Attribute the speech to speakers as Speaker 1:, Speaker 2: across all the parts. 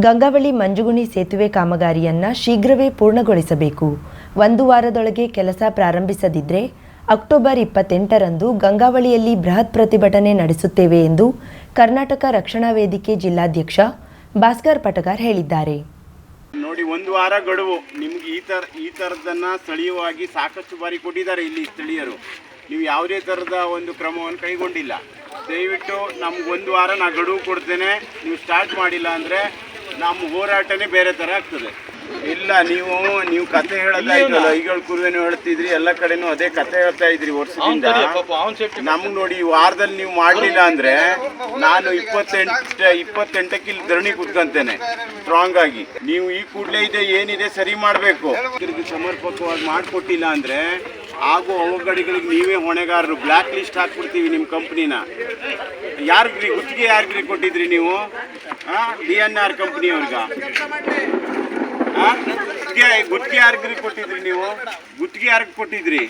Speaker 1: ಗಂಗಾವಳಿ ಮಂಜುಗುಣಿ ಸೇತುವೆ ಕಾಮಗಾರಿಯನ್ನು ಶೀಘ್ರವೇ ಪೂರ್ಣಗೊಳಿಸಬೇಕು. ಒಂದು ವಾರದೊಳಗೆ ಕೆಲಸ ಪ್ರಾರಂಭಿಸದಿದ್ದರೆ ಅಕ್ಟೋಬರ್ ಇಪ್ಪತ್ತೆಂಟರಂದು ಗಂಗಾವಳಿಯಲ್ಲಿ ಬೃಹತ್ ಪ್ರತಿಭಟನೆ ನಡೆಸುತ್ತೇವೆ ಎಂದು ಕರ್ನಾಟಕ ರಕ್ಷಣಾ ವೇದಿಕೆ ಜಿಲ್ಲಾಧ್ಯಕ್ಷ ಭಾಸ್ಕರ್ ಪಟಗಾರ್ ಹೇಳಿದ್ದಾರೆ.
Speaker 2: ನೋಡಿ, ಒಂದು ವಾರ ಗಡುವು. ನಿಮ್ಗೆ ಈ ಥರ, ಈ ಥರದನ್ನು ಸ್ಥಳೀಯವಾಗಿ ಸಾಕಷ್ಟು ಬಾರಿ ಕೊಟ್ಟಿದ್ದಾರೆ ಇಲ್ಲಿ ಸ್ಥಳೀಯರು. ನೀವು ಯಾವುದೇ ಥರದ ಒಂದು ಕ್ರಮವನ್ನು ಕೈಗೊಂಡಿಲ್ಲ. ದಯವಿಟ್ಟು ನಮ್ಗೆ ಒಂದು ವಾರ ನಾ ಗಡುವು ಕೊಡ್ತೇನೆ. ನೀವು ಸ್ಟಾರ್ಟ್ ಮಾಡಿಲ್ಲ ಅಂದರೆ ನಮ್ಮ ಹೋರಾಟನೇ ಬೇರೆ ಥರ ಆಗ್ತದೆ. ಇಲ್ಲ ನೀವು ನೀವು ಕತೆ ಹೇಳೋದಾಯ್ತಲ್ಲ ಈಗಳು ಕುರುವೇನು ಹೇಳ್ತಿದ್ರಿ ಎಲ್ಲ ಕಡೆನೂ ಅದೇ ಕತೆ ಹೇಳ್ತಾ ಇದ್ರಿ ವರ್ಷದಿಂದ. ನಮ್ಗೆ ನೋಡಿ ಈ ವಾರದಲ್ಲಿ ನೀವು ಮಾಡಲಿಲ್ಲ ಅಂದ್ರೆ ನಾನು ಇಪ್ಪತ್ತೆಂಟು ಇಪ್ಪತ್ತೆಂಟಕ್ಕೆ ಇಲ್ಲಿ ಧರಣಿ ಕುತ್ಕೊಂತೇನೆ ಸ್ಟ್ರಾಂಗ್ ಆಗಿ. ನೀವು ಈ ಕೂಡಲೇ ಇದೆ ಏನಿದೆ ಸರಿ ಮಾಡಬೇಕು. ತಿರುಗಿ ಸಮರ್ಪಕವಾಗಿ ಮಾಡಿಕೊಟ್ಟಿಲ್ಲ ಅಂದ್ರೆ ಆಗೋ ಅವಗಡಿಗಳಿಗೆ ನೀವೇ ಹೊಣೆಗಾರರು. ಬ್ಲ್ಯಾಕ್ ಲಿಸ್ಟ್ ಹಾಕ್ಬಿಡ್ತೀವಿ ನಿಮ್ಮ ಕಂಪ್ನಿನ ಯಾರಿಗ್ರಿ ಗುತ್ತಿಗೆ ಯಾರಿಗ್ರಿ ಕೊಟ್ಟಿದ್ರಿ ನೀವು? ಡಿ ಎನ್ ಆರ್ ಕಂಪ್ನಿಯವ್ರಿಗ ಗುತ್ತಿಗೆ ಗುತ್ತಿಗೆ ಯಾರಿಗ್ರಿ ಕೊಟ್ಟಿದ್ರಿ ನೀವು? ಗುತ್ತಿಗೆ ಯಾರಿಗೆ ಕೊಟ್ಟಿದ್ರಿ?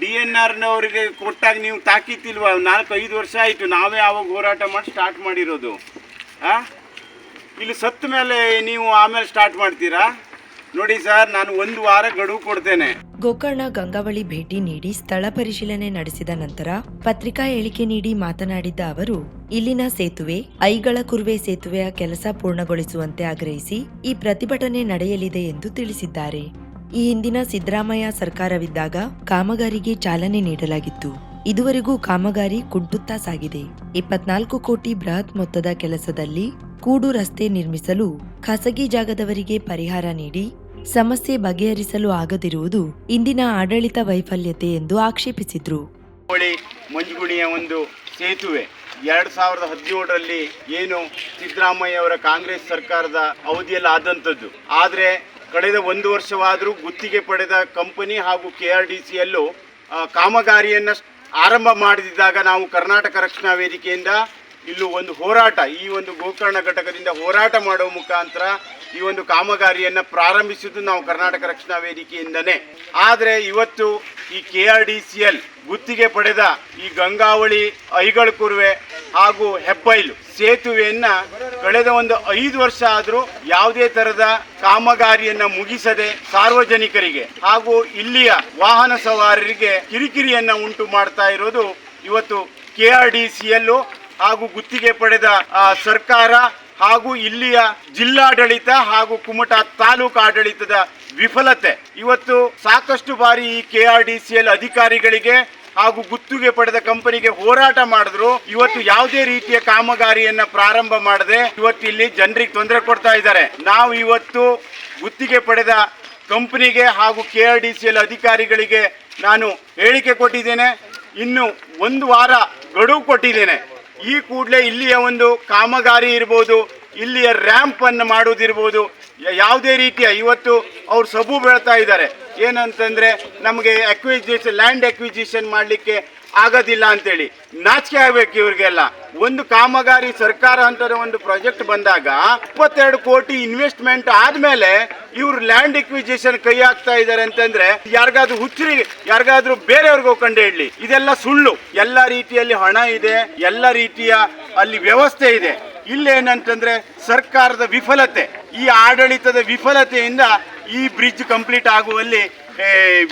Speaker 2: ಡಿ ಎನ್ ಆರ್ನವರಿಗೆ ಕೊಟ್ಟಾಗ ನೀವು ತಾಕೀತಿಲ್ವಾ ನಾಲ್ಕು, ಐದು ವರ್ಷ ಆಯಿತು, ನಾವೇ ಆವಾಗ ಹೋರಾಟ ಮಾಡಿ ಸ್ಟಾರ್ಟ್ ಮಾಡಿರೋದು. ಹಾಂ ಇಲ್ಲಿ ಸತ್ತ ಮೇಲೆ ನೀವು ಆಮೇಲೆ ಸ್ಟಾರ್ಟ್ ಮಾಡ್ತೀರಾ? ನೋಡಿ ಸರ್, ನಾನು ಒಂದು ವಾರ ಗಡುವು ಕೊಡ್ತೇನೆ.
Speaker 1: ಗೋಕರ್ಣ ಗಂಗಾವಳಿ ಭೇಟಿ ನೀಡಿ ಸ್ಥಳ ಪರಿಶೀಲನೆ ನಡೆಸಿದ ನಂತರ ಪತ್ರಿಕಾ ಹೇಳಿಕೆ ನೀಡಿ ಮಾತನಾಡಿದ್ದ ಅವರು, ಇಲ್ಲಿನ ಸೇತುವೆ, ಐಗಳ ಕುರುವೆ ಸೇತುವೆಯ ಕೆಲಸ ಪೂರ್ಣಗೊಳಿಸುವಂತೆ ಆಗ್ರಹಿಸಿ ಈ ಪ್ರತಿಭಟನೆ ನಡೆಯಲಿದೆ ಎಂದು ತಿಳಿಸಿದ್ದಾರೆ. ಈ ಹಿಂದಿನ ಸಿದ್ದರಾಮಯ್ಯ ಸರ್ಕಾರವಿದ್ದಾಗ ಕಾಮಗಾರಿಗೆ ಚಾಲನೆ ನೀಡಲಾಗಿತ್ತು. ಇದುವರೆಗೂ ಕಾಮಗಾರಿ ಕುಂಟುತ್ತಾ ಸಾಗಿದೆ. ಇಪ್ಪತ್ನಾಲ್ಕು ಕೋಟಿ ಬೃಹತ್ ಮೊತ್ತದ ಕೆಲಸದಲ್ಲಿ ಕೂಡು ರಸ್ತೆ ನಿರ್ಮಿಸಲು ಖಾಸಗಿ ಜಾಗದವರಿಗೆ ಪರಿಹಾರ ನೀಡಿ ಸಮಸ್ಯೆ ಬಗೆಹರಿಸಲು ಆಗದಿರುವುದು ಇಂದಿನ ಆಡಳಿತ ವೈಫಲ್ಯತೆ ಎಂದು ಆಕ್ಷೇಪಿಸಿದ್ರು.
Speaker 2: ಮಂಜುಗುಣಿಯ ಒಂದು ಸೇತುವೆ. ಎರಡು ಸಾವಿರದ ಹದಿನೇಳರಲ್ಲಿ ಏನು ಸಿದ್ದರಾಮಯ್ಯ ಅವರ ಕಾಂಗ್ರೆಸ್ ಸರ್ಕಾರದ ಅವಧಿಯಲ್ಲಿ ಆದಂಥದ್ದು. ಆದರೆ ಕಳೆದ ಒಂದು ವರ್ಷವಾದರೂ ಗುತ್ತಿಗೆ ಪಡೆದ ಕಂಪನಿ ಹಾಗೂ ಕೆ ಆರ್ ಡಿ ಸಿಯಲ್ಲೂ ಕಾಮಗಾರಿಯನ್ನು ಆರಂಭ ಮಾಡದಿದ್ದಾಗ ನಾವು ಕರ್ನಾಟಕ ರಕ್ಷಣಾ ವೇದಿಕೆಯಿಂದ ಇಲ್ಲೂ ಒಂದು ಹೋರಾಟ, ಈ ಒಂದು ಗೋಕರ್ಣ ಘಟಕದಿಂದ ಹೋರಾಟ ಮಾಡುವ ಮುಖಾಂತರ ಈ ಒಂದು ಕಾಮಗಾರಿಯನ್ನು ಪ್ರಾರಂಭಿಸಿದ್ದು ನಾವು ಕರ್ನಾಟಕ ರಕ್ಷಣಾ ವೇದಿಕೆಯಿಂದನೇ. ಆದರೆ ಇವತ್ತು ಈ K R D C L ಗುತ್ತಿಗೆ ಪಡೆದ ಈ ಗಂಗಾವಳಿ, ಐಗಳ ಕುರುವೆ ಹಾಗೂ ಹೆಬ್ಬೈಲು ಸೇತುವೆಯನ್ನ ಕಳೆದ ಒಂದು ಐದು ವರ್ಷ ಆದರೂ ಯಾವುದೇ ತರದ ಕಾಮಗಾರಿಯನ್ನು ಮುಗಿಸದೆ ಸಾರ್ವಜನಿಕರಿಗೆ ಹಾಗೂ ಇಲ್ಲಿಯ ವಾಹನ ಸವಾರರಿಗೆ ಕಿರಿಕಿರಿಯನ್ನ ಉಂಟು ಮಾಡ್ತಾ ಇರೋದು ಇವತ್ತು ಕೆ ಆರ್ ಡಿ ಸಿ ಎಲ್ಲು. ಹಾಗೂ ಗುತ್ತಿಗೆ ಪಡೆದ ಸರ್ಕಾರ ಹಾಗೂ ಇಲ್ಲಿಯ ಜಿಲ್ಲಾಡಳಿತ ಹಾಗೂ ಕುಮಟಾ ತಾಲೂಕು ಆಡಳಿತದ ವಿಫಲತೆ. ಇವತ್ತು ಸಾಕಷ್ಟು ಬಾರಿ ಈ K R D C L ಅಧಿಕಾರಿಗಳಿಗೆ ಹಾಗೂ ಗುತ್ತಿಗೆ ಪಡೆದ ಕಂಪನಿಗೆ ಹೋರಾಟ ಮಾಡಿದ್ರು. ಇವತ್ತು ಯಾವುದೇ ರೀತಿಯ ಕಾಮಗಾರಿಯನ್ನ ಪ್ರಾರಂಭ ಮಾಡದೆ ಇವತ್ತು ಇಲ್ಲಿ ಜನರಿಗೆ ತೊಂದರೆ ಕೊಡ್ತಾ ಇದ್ದಾರೆ. ನಾವು ಇವತ್ತು ಗುತ್ತಿಗೆ ಪಡೆದ ಕಂಪನಿಗೆ ಹಾಗೂ K R D C L ಅಧಿಕಾರಿಗಳಿಗೆ ನಾನು ಹೇಳಿಕೆ ಕೊಟ್ಟಿದ್ದೇನೆ. ಇನ್ನು ಒಂದು ವಾರ ಗಡುವು ಕೊಟ್ಟಿದ್ದೇನೆ. ಈ ಕೂಡಲೇ ಇಲ್ಲಿಯ ಒಂದು ಕಾಮಗಾರಿ ಇರ್ಬೋದು, ಇಲ್ಲಿಯ ರ್ಯಾಂಪ್ ಅನ್ನು ಮಾಡೋದಿರ್ಬೋದು ಯಾವುದೇ ರೀತಿಯ ಇವತ್ತು ಅವ್ರು ಸಬು ಬೆಳ್ತಾ ಇದ್ದಾರೆ. ಏನಂತಂದ್ರೆ ನಮಗೆ ಅಕ್ವಿಜಿಷನ್ ಲ್ಯಾಂಡ್ ಅಕ್ವಿಜಿಷನ್ ಮಾಡಲಿಕ್ಕೆ ಆಗೋದಿಲ್ಲ ಅಂತೇಳಿ. ನಾಚಿಕೆ ಆಗ್ಬೇಕು ಇವ್ರಿಗೆಲ್ಲ. ಒಂದು ಕಾಮಗಾರಿ ಸರ್ಕಾರ ಅಂತ ಒಂದು ಪ್ರಾಜೆಕ್ಟ್ ಬಂದಾಗ ಇಪ್ಪತ್ತೆರಡು ಕೋಟಿ ಇನ್ವೆಸ್ಟ್ಮೆಂಟ್ ಆದ್ಮೇಲೆ ಇವ್ರು ಲ್ಯಾಂಡ್ ಇಕ್ವಿಜೇಷನ್ ಕೈ ಹಾಕ್ತಾ ಇದ್ದಾರೆ ಅಂತಂದ್ರೆ ಯಾರಿಗಾದ್ರೂ ಹುಚ್ಚರಿ ಯಾರಿಗಾದ್ರೂ ಬೇರೆಯವ್ರಿಗೂ ಕಂಡು ಹೇಳಿ ಇದೆಲ್ಲ ಸುಳ್ಳು. ಎಲ್ಲ ರೀತಿಯಲ್ಲಿ ಹಣ ಇದೆ, ಎಲ್ಲ ರೀತಿಯ ಅಲ್ಲಿ ವ್ಯವಸ್ಥೆ ಇದೆ. ಇಲ್ಲೇನಂತಂದ್ರೆ ಸರ್ಕಾರದ ವಿಫಲತೆ. ಈ ಆಡಳಿತದ ವಿಫಲತೆಯಿಂದ ಈ ಬ್ರಿಡ್ಜ್ ಕಂಪ್ಲೀಟ್ ಆಗುವಲ್ಲಿ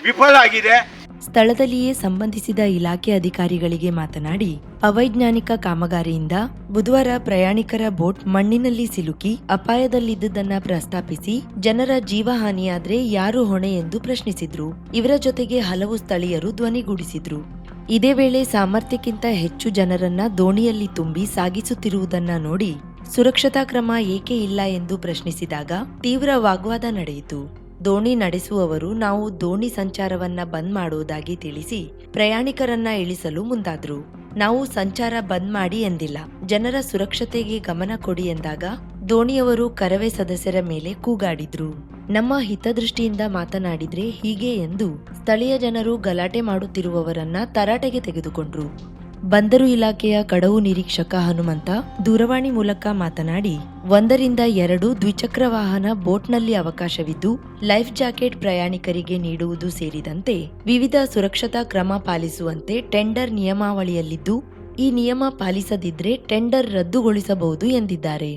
Speaker 2: ವಿಫಲ ಆಗಿದೆ.
Speaker 1: ಸ್ಥಳದಲ್ಲಿಯೇ ಸಂಬಂಧಿಸಿದ ಇಲಾಖೆ ಅಧಿಕಾರಿಗಳಿಗೆ ಮಾತನಾಡಿ, ಅವೈಜ್ಞಾನಿಕ ಕಾಮಗಾರಿಯಿಂದ ಬುಧವಾರ ಪ್ರಯಾಣಿಕರ ಬೋಟ್ ಮಣ್ಣಿನಲ್ಲಿ ಸಿಲುಕಿ ಅಪಾಯದಲ್ಲಿದ್ದುದನ್ನ ಪ್ರಸ್ತಾಪಿಸಿ ಜನರ ಜೀವಹಾನಿಯಾದ್ರೆ ಯಾರು ಹೊಣೆ ಎಂದು ಪ್ರಶ್ನಿಸಿದ್ರು. ಇವರ ಜೊತೆಗೆ ಹಲವು ಸ್ಥಳೀಯರು ಧ್ವನಿಗೂಡಿಸಿದ್ರು. ಇದೇ ವೇಳೆ ಸಾಮರ್ಥ್ಯಕ್ಕಿಂತ ಹೆಚ್ಚು ಜನರನ್ನ ದೋಣಿಯಲ್ಲಿ ತುಂಬಿ ಸಾಗಿಸುತ್ತಿರುವುದನ್ನ ನೋಡಿ ಸುರಕ್ಷತಾ ಕ್ರಮ ಏಕೆ ಇಲ್ಲ ಎಂದು ಪ್ರಶ್ನಿಸಿದಾಗ ತೀವ್ರ ವಾಗ್ವಾದ ನಡೆಯಿತು. ದೋಣಿ ನಡೆಸುವವರು ನಾವು ದೋಣಿ ಸಂಚಾರವನ್ನ ಬಂದ್ ಮಾಡುವುದಾಗಿ ತಿಳಿಸಿ ಪ್ರಯಾಣಿಕರನ್ನ ಇಳಿಸಲು ಮುಂದಾದ್ರು. ನಾವು ಸಂಚಾರ ಬಂದ್ ಮಾಡಿ ಎಂದಿಲ್ಲ. ಜನರ ಸುರಕ್ಷತೆಗೆ ಗಮನ ಕೊಡಿ ಎಂದಾಗ ದೋಣಿಯವರು ಕರವೇ ಸದಸ್ಯರ ಮೇಲೆ ಕೂಗಾಡಿದ್ರು. ನಮ್ಮ ಹಿತದೃಷ್ಟಿಯಿಂದ ಮಾತನಾಡಿದ್ರೆ ಹೀಗೆ ಎಂದು ಸ್ಥಳೀಯ ಜನರು ಗಲಾಟೆ ಮಾಡುತ್ತಿರುವವರನ್ನ ತರಾಟೆಗೆ ತೆಗೆದುಕೊಂಡ್ರು. ಬಂದರು ಇಲಾಖೆಯ ಕಡವು ನಿರೀಕ್ಷಕ ಹನುಮಂತ ದೂರವಾಣಿ ಮೂಲಕ ಮಾತನಾಡಿ, ಒಂದರಿಂದ ಎರಡು ದ್ವಿಚಕ್ರ ವಾಹನ ಬೋಟ್ನಲ್ಲಿ ಅವಕಾಶವಿದ್ದು, ಲೈಫ್ ಜಾಕೆಟ್ ಪ್ರಯಾಣಿಕರಿಗೆ ನೀಡುವುದು ಸೇರಿದಂತೆ ವಿವಿಧ ಸುರಕ್ಷತಾ ಕ್ರಮ ಪಾಲಿಸುವಂತೆ ಟೆಂಡರ್ ನಿಯಮಾವಳಿಯಲ್ಲಿದ್ದು, ಈ ನಿಯಮ ಪಾಲಿಸದಿದ್ರೆ ಟೆಂಡರ್ ರದ್ದುಗೊಳಿಸಬಹುದು ಎಂದಿದ್ದಾರೆ.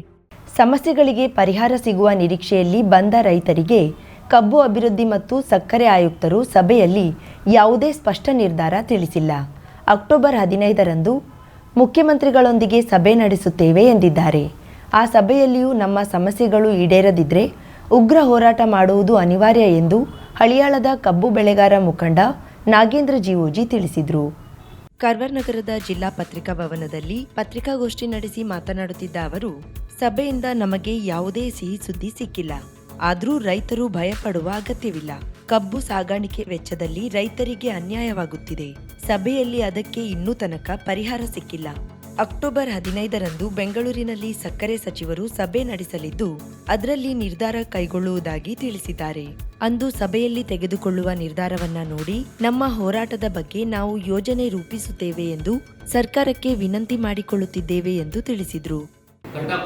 Speaker 1: ಸಮಸ್ಯೆಗಳಿಗೆ ಪರಿಹಾರ ಸಿಗುವ ನಿರೀಕ್ಷೆಯಲ್ಲಿ ಬಂದ ರೈತರಿಗೆ ಕಬ್ಬು ಅಭಿವೃದ್ಧಿ ಮತ್ತು ಸಕ್ಕರೆ ಆಯುಕ್ತರು ಸಭೆಯಲ್ಲಿ ಯಾವುದೇ ಸ್ಪಷ್ಟ ನಿರ್ಧಾರ ತಿಳಿಸಿಲ್ಲ. ಅಕ್ಟೋಬರ್ ಹದಿನೈದರಂದು ಮುಖ್ಯಮಂತ್ರಿಗಳೊಂದಿಗೆ ಸಭೆ ನಡೆಸುತ್ತೇವೆ ಎಂದಿದ್ದಾರೆ. ಆ ಸಭೆಯಲ್ಲಿಯೂ ನಮ್ಮ ಸಮಸ್ಯೆಗಳು ಈಡೇರದಿದ್ದರೆ ಉಗ್ರ ಹೋರಾಟ ಮಾಡುವುದು ಅನಿವಾರ್ಯ ಎಂದು ಹಳಿಯಾಳದ ಕಬ್ಬು ಬೆಳೆಗಾರ ಮುಖಂಡ ನಾಗೇಂದ್ರ ಜಿಒಜಿ ತಿಳಿಸಿದರು. ಕರ್ವರ್ ನಗರದ ಜಿಲ್ಲಾ ಪತ್ರಿಕಾ ಭವನದಲ್ಲಿ ಪತ್ರಿಕಾಗೋಷ್ಠಿ ನಡೆಸಿ ಮಾತನಾಡುತ್ತಿದ್ದ ಅವರು, ಸಭೆಯಿಂದ ನಮಗೆ ಯಾವುದೇ ಸಿಹಿ ಸುದ್ದಿ ಸಿಕ್ಕಿಲ್ಲ. ಆದರೂ ರೈತರು ಭಯಪಡುವ ಅಗತ್ಯವಿಲ್ಲ. ಕಬ್ಬು ಸಾಗಾಣಿಕೆ ವೆಚ್ಚದಲ್ಲಿ ರೈತರಿಗೆ ಅನ್ಯಾಯವಾಗುತ್ತಿದೆ. ಸಭೆಯಲ್ಲಿ ಅದಕ್ಕೆ ಇನ್ನೂ ತನಕ ಪರಿಹಾರ ಸಿಕ್ಕಿಲ್ಲ. ಅಕ್ಟೋಬರ್ ಹದಿನೈದರಂದು ಬೆಂಗಳೂರಿನಲ್ಲಿ ಸಕ್ಕರೆ ಸಚಿವರು ಸಭೆ ನಡೆಸಲಿದ್ದು, ಅದರಲ್ಲಿ ನಿರ್ಧಾರ ಕೈಗೊಳ್ಳುವುದಾಗಿ ತಿಳಿಸಿದ್ದಾರೆ. ಅಂದು ಸಭೆಯಲ್ಲಿ ತೆಗೆದುಕೊಳ್ಳುವ ನಿರ್ಧಾರವನ್ನ ನೋಡಿ ನಮ್ಮ ಹೋರಾಟದ ಬಗ್ಗೆ ನಾವು ಯೋಜನೆ ರೂಪಿಸುತ್ತೇವೆ ಎಂದು ಸರ್ಕಾರಕ್ಕೆ ವಿನಂತಿ ಮಾಡಿಕೊಳ್ಳುತ್ತಿದ್ದೇವೆ ಎಂದು ತಿಳಿಸಿದರು.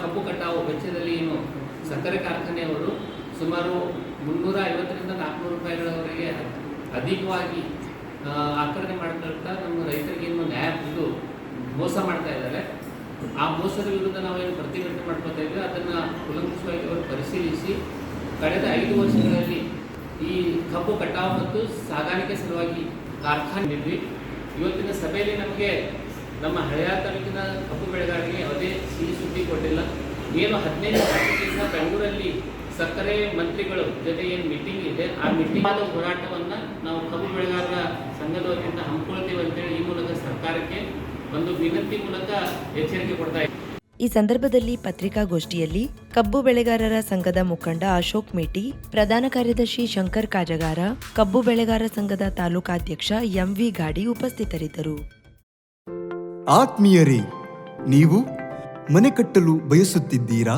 Speaker 3: ಕಪ್ಪು ಕಟಾವು ವೆಚ್ಚದಲ್ಲಿ ಸಕ್ಕರೆ ಕಾರ್ಖಾನೆಯವರು ಸುಮಾರು ಮುನ್ನೂರ ಐವತ್ತರಿಂದ ನಾಲ್ಕುನೂರು ರೂಪಾಯಿಗಳವರೆಗೆ ಅಧಿಕವಾಗಿ ಆಕರಣೆ ಮಾಡ್ಕೊಳ್ತಾ ನಮ್ಮ ರೈತರಿಗೆ ಏನು ಆ್ಯಪ್ ಇದು ಮೋಸ ಮಾಡ್ತಾ ಇದ್ದಾರೆ. ಆ ಮೋಸದ ವಿರುದ್ಧ ನಾವೇನು ಪ್ರತಿಭಟನೆ ಮಾಡ್ಕೊತಾ ಇದ್ದೇವೆ ಅದನ್ನು ಕುಲಂಕುಷವಾಗಿ ಪರಿಶೀಲಿಸಿ ಕಳೆದ ಐದು ವರ್ಷಗಳಲ್ಲಿ ಈ ಕಬ್ಬು ಕಟಾವು ಮತ್ತು ಸಾಗಾಣಿಕೆ ಸಲುವಾಗಿ ಕಾರ್ಖಾನೆ ಇದ್ವಿ ಇವತ್ತಿನ ಸಭೆಯಲ್ಲಿ ನಮಗೆ ನಮ್ಮ ಹಳೆಯ ತಾಲೂಕಿನ ಕಬ್ಬು ಬೆಳೆಗಾರರಿಗೆ ಯಾವುದೇ ಸಿಹಿ ಸುದ್ದಿ ಕೊಟ್ಟಿಲ್ಲ. ಏನು ಹದಿನೈದು ತಾರೀಕಿನಿಂದ ಬೆಂಗಳೂರಲ್ಲಿ ಸಕ್ಕರೆ ಮಂತ್ರಿಗಳು ಜೊತೆ ಏನು ಮೀಟಿಂಗ್ ಇದೆ ಆ ಮೀಟಿಂಗ್ ಆದ ಹೋರಾಟವನ್ನ ನಾವು ಕಬ್ಬು ಬೆಳೆಗಾರರ ಸಂಘದ ವತಿಯಿಂದ ಹಮ್ಮಿಕೊಳ್ತೇವೆ ಅಂತೇಳಿ ಈ ಮೂಲಕ ಸರ್ಕಾರಕ್ಕೆ ಒಂದು ವಿನಂತಿ ಮೂಲಕ ಎಚ್ಚರಿಕೆ ಕೊಡ್ತಾ ಇದ್ದೀವಿ
Speaker 1: ಈ ಸಂದರ್ಭದಲ್ಲಿ ಪತ್ರಿಕಾಗೋಷ್ಠಿಯಲ್ಲಿ ಕಬ್ಬು ಬೆಳೆಗಾರರ ಸಂಘದ ಮುಖಂಡ ಅಶೋಕ್ ಮೇಟಿ ಪ್ರಧಾನ ಕಾರ್ಯದರ್ಶಿ ಶಂಕರ್ ಕಾಜಗಾರ ಕಬ್ಬು ಬೆಳೆಗಾರ ಸಂಘದ ತಾಲೂಕಾಧ್ಯಕ್ಷ ಎಂವಿ ಗಾಡಿ ಉಪಸ್ಥಿತರಿದ್ದರು.
Speaker 4: ಆತ್ಮೀಯರೇ ನೀವು ಮನೆ ಕಟ್ಟಲು ಬಯಸುತ್ತಿದ್ದೀರಾ?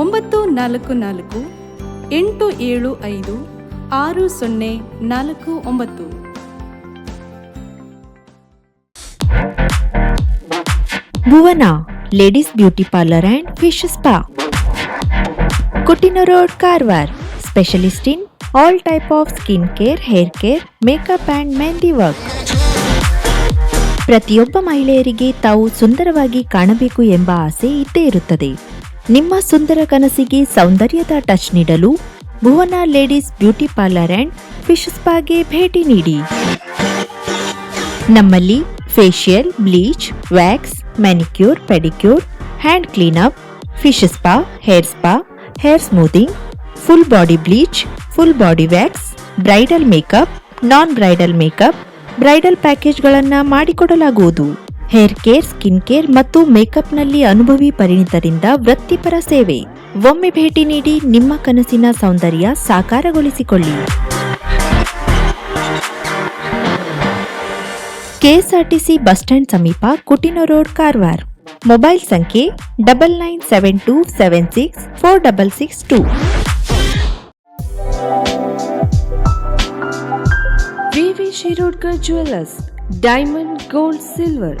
Speaker 5: ಒಂಬತ್ತು ನಾಲ್ಕು ನಾಲ್ಕು ಎಂಟು ಏಳು ಐದು ಆರು ಸೊನ್ನೆ ನಾಲ್ಕು ಒಂಬತ್ತು.
Speaker 6: Bhuvana, ladies beauty parlour and fish spa. Kottina road Karwar, specialist in all type of skin care, hair care, makeup and mehndi work. ಪ್ರತಿಯೊಬ್ಬ ಮಹಿಳೆಯರಿಗೆ ತಾವು ಸುಂದರವಾಗಿ ಕಾಣಬೇಕು ಎಂಬ ಆಸೆ ಇದ್ದೇ ಇರುತ್ತದೆ. ನಿಮ್ಮ ಸುಂದರ ಕನಸಿಗೆ ಸೌಂದರ್ಯದ ಟಚ್ ನೀಡಲು Bhuvana ladies beauty parlour and fish ಸ್ಪಾಗೆ ಭೇಟಿ ನೀಡಿ. ನಮ್ಮಲ್ಲಿ facial bleach wax manicure pedicure hand cleanup fish spa hair spa hair smoothing full body bleach full body wax bridal makeup non bridal makeup bridal ಪ್ಯಾಕೇಜ್ಗಳನ್ನು ಮಾಡಿಕೊಡಲಾಗುವುದು. Hair care, skin care ಮತ್ತು ಮೇಕಪ್ನಲ್ಲಿ ಅನುಭವಿ ಪರಿಣಿತರಿಂದ ವೃತ್ತಿಪರ ಸೇವೆ. ಒಮ್ಮೆ ಭೇಟಿ ನೀಡಿ ನಿಮ್ಮ ಕನಸಿನ ಸೌಂದರ್ಯ ಸಾಕಾರಗೊಳಿಸಿಕೊಳ್ಳಿ. ಕೆಎಸ್ಆರ್ಟಿಸಿ ಬಸ್ ಸ್ಟ್ಯಾಂಡ್ ಸಮೀಪ ಕುಟಿನ ರೋಡ್ ಕಾರವಾರ್. ಮೊಬೈಲ್ ಸಂಖ್ಯೆ double nine seven two seven six four double six two
Speaker 7: V Shirodkar jewellers diamond gold silver.